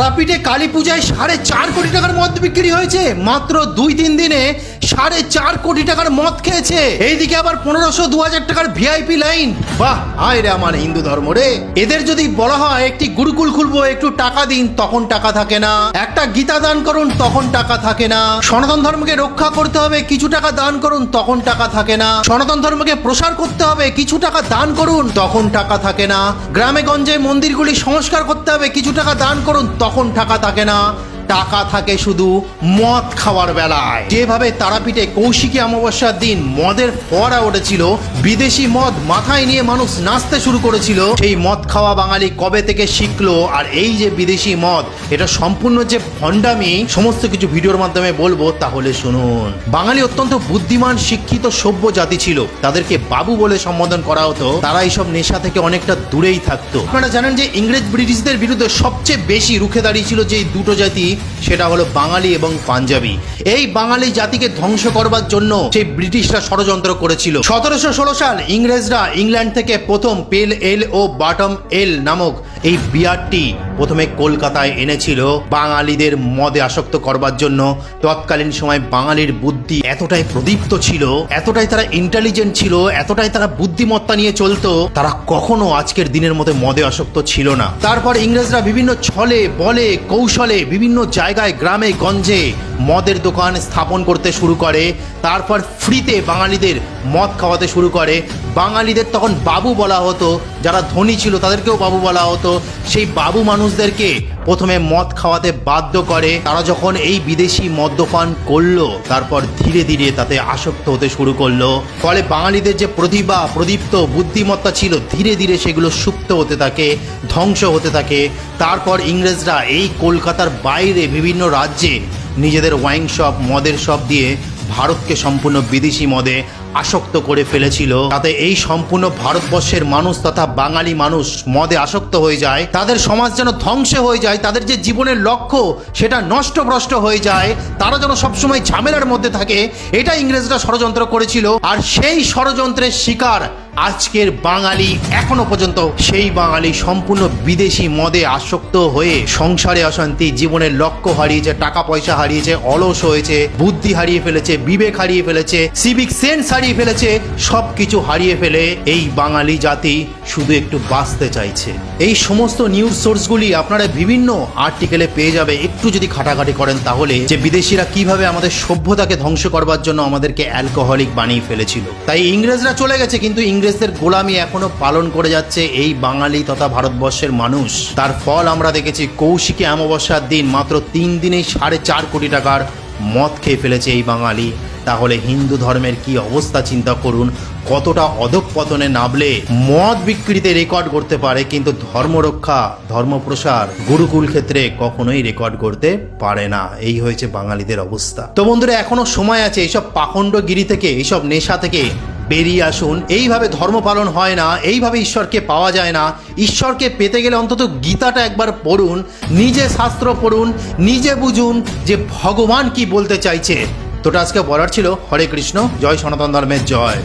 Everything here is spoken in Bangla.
তারাপীঠে কালী পূজায় সাড়ে চার কোটি টাকার মদ বিক্রি হয়েছে। মাত্র দুই তিন দিনে সাড়ে চার কোটি টাকার মদ খেয়েছে। এইদিকে আবার পনেরোশো দু হাজার টাকার ভিআইপি লাইন বাহ, আয় রে আমার হিন্দু ধর্ম রে। এদের যদি বলা হয়, একটি গুরুকুল খুলবো, একটু টাকা দিন, তখন টাকা থাকে না। একটা গীতা দান করুন, তখন টাকা থাকে না। সনাতন ধর্মকে রক্ষা করতে হবে, কিছু টাকা দান করুন, তখন টাকা থাকে না। সনাতন ধর্মকে প্রসার করতে হবে, কিছু টাকা দান করুন, তখন টাকা থাকে না। গ্রামে গঞ্জে মন্দিরগুলি সংস্কার করতে হবে, কিছু টাকা দান করুন, তখন টাকা থাকে না। টাকা থাকে শুধু মদ খাওয়ার বেলায়। যেভাবে তারাপীঠে কৌশিকী অমাবস্যার দিন মদের ফোয়ারা উঠেছিল, বিদেশি মদ মাথায় নিয়ে মানুষ নাচতে শুরু করেছিল, সেই মদ খাওয়া বাঙালি কবে থেকে শিখলো আর এই যে বিদেশি মদ, এটা সম্পূর্ণ যে ভণ্ডামি, সমস্ত কিছু ভিডিওর মাধ্যমে বলব, তাহলে শুনুন। বাঙালি অত্যন্ত বুদ্ধিমান, শিক্ষিত, সভ্য জাতি ছিল। তাদেরকে বাবু বলে সম্বোধন করা হতো। তারা এইসব নেশা থেকে অনেকটা দূরেই থাকতো। আপনারা জানেন যে ইংরেজ ব্রিটিশদের বিরুদ্ধে সবচেয়ে বেশি রুখে দাঁড়িয়েছিল যে দুটো জাতি সেটা হলো বাঙালি এবং পাঞ্জাবি। এই বাঙালি জাতিকে ধ্বংস করবার জন্য সেই ব্রিটিশরা ষড়যন্ত্র করেছিল। সতেরোশো ষোলো সাল ইংরেজরা ইংল্যান্ড থেকে প্রথম পেল এল ও বাটম এল নামক এই বিয়ারটি প্রথমে কলকাতায় এনেছিল বাঙালিদের মদে আসক্ত করবার জন্য। তৎকালীন সময় বাঙালির বুদ্ধি এতটাই প্রদীপ্ত ছিল, এতটাই তারা ইন্টেলিজেন্ট ছিল, এতটাই তারা বুদ্ধিমত্তা নিয়ে চলতো, তারা কখনো আজকের দিনের মতো মদে আসক্ত ছিল না। তারপর ইংরেজরা বিভিন্ন ছলে, বলে, কৌশলে বিভিন্ন জায়গায়, গ্রামে, গঞ্জে মদের দোকান স্থাপন করতে শুরু করে, তারপর ফ্রিতে বাঙালিদের মদ খাওয়াতে শুরু করে। বাঙালিদের তখন বাবু বলা হতো, যারা ধনী ছিল তাদেরকেও বাবু বলা হতো। সেই বাবু মানুষদেরকে প্রথমে মদ খাওয়াতে বাধ্য করে। তারা যখন এই বিদেশি মদ্যপান করল, তারপর ধীরে ধীরে তাতে আসক্ত হতে শুরু করল। ফলে বাঙালিদের যে প্রতিভা, প্রদীপ্ত বুদ্ধিমত্তা ছিল, ধীরে ধীরে সেগুলো সুপ্ত হতে থাকে, ধ্বংস হতে থাকে। তারপর ইংরেজরা এই কলকাতার বাইরে বিভিন্ন রাজ্যে নিজেদের ওয়াইন শপ মদের শপ দিয়ে ভারতকে সম্পূর্ণ বিদেশি মদে আসক্ত করে ফেলেছিল। তাতে এই সম্পূর্ণ ভারতবর্ষের মানুষ তথা বাঙালি মানুষ মদে আসক্ত হয়ে যায়। তাদের সমাজ যেন ধ্বংস হয়ে যায়, তাদের যে জীবনের লক্ষ্য সেটা নষ্টভ্রষ্ট হয়ে যায়, তারা যেন সবসময় ঝামেলার মধ্যে থাকে এটা ইংরেজরা ষড়যন্ত্র করেছিল। আর সেই ষড়যন্ত্রের শিকার আজকের বাঙালি এখনও পর্যন্ত সেই বাঙালি সম্পূর্ণ বিদেশি মদে আসক্ত হয়ে সংসারে অশান্তি জীবনের লক্ষ্য হারিয়েছে, টাকা পয়সা হারিয়েছে, অলস হয়েছে, বুদ্ধি হারিয়ে ফেলেছে, বিবেক হারিয়ে ফেলেছে সিভিক সেন্স হারিয়ে ফেলেছে সব কিছু হারিয়ে ফেলে এই বাঙালি জাতি শুধু একটু বাঁচতে চাইছে। এই সমস্ত নিউজ সোর্সগুলি আপনারা বিভিন্ন আর্টিকেলে পেয়ে যাবে। একটু যদি খাটাখাটি করেন তাহলে যে বিদেশিরা কীভাবে আমাদের সভ্যতাকে ধ্বংস করবার জন্য আমাদেরকে অ্যালকোহলিক বানিয়ে ফেলেছিল। তাই ইংরেজরা চলে গেছে, কিন্তু ইংরেজদের গোলামি এখনও পালন করে যাচ্ছে এই বাঙালি তথা ভারতবর্ষের মানুষ। তার ফল আমরা দেখেছি, কৌশিকী অমাবস্যার দিন মাত্র তিন দিনেই সাড়ে চার কোটি টাকার মদ খেয়ে ফেলেছে এই বাঙালি। তাহলে হিন্দু ধর্মের কি অবস্থা চিন্তা করুন, কতটা অধঃপতনে নামলে মদ বিক্রিতে রেকর্ড করতে পারে, কিন্তু ধর্মরক্ষা ধর্মপ্রসার গুরুকুল ক্ষেত্রে কখনোই রেকর্ড করতে পারে না। এই হয়েছে বাঙালিদের অবস্থা। তো বন্ধুরা, এখনও সময় আছে এইসব পাখণ্ডগিরি থেকে এইসব নেশা থেকে বেরিয়ে আসুন। এইভাবে ধর্ম পালন হয় না, এইভাবে ঈশ্বরকে পাওয়া যায় না। ঈশ্বরকে পেতে গেলে অন্তত গীতাটা একবার পড়ুন, নিজে শাস্ত্র পড়ুন, নিজে বুঝুন যে ভগবান কি বলতে চাইছে। তোটা আজকে বলার ছিল, হরে কৃষ্ণ, জয় সনাতন ধর্মের জয়।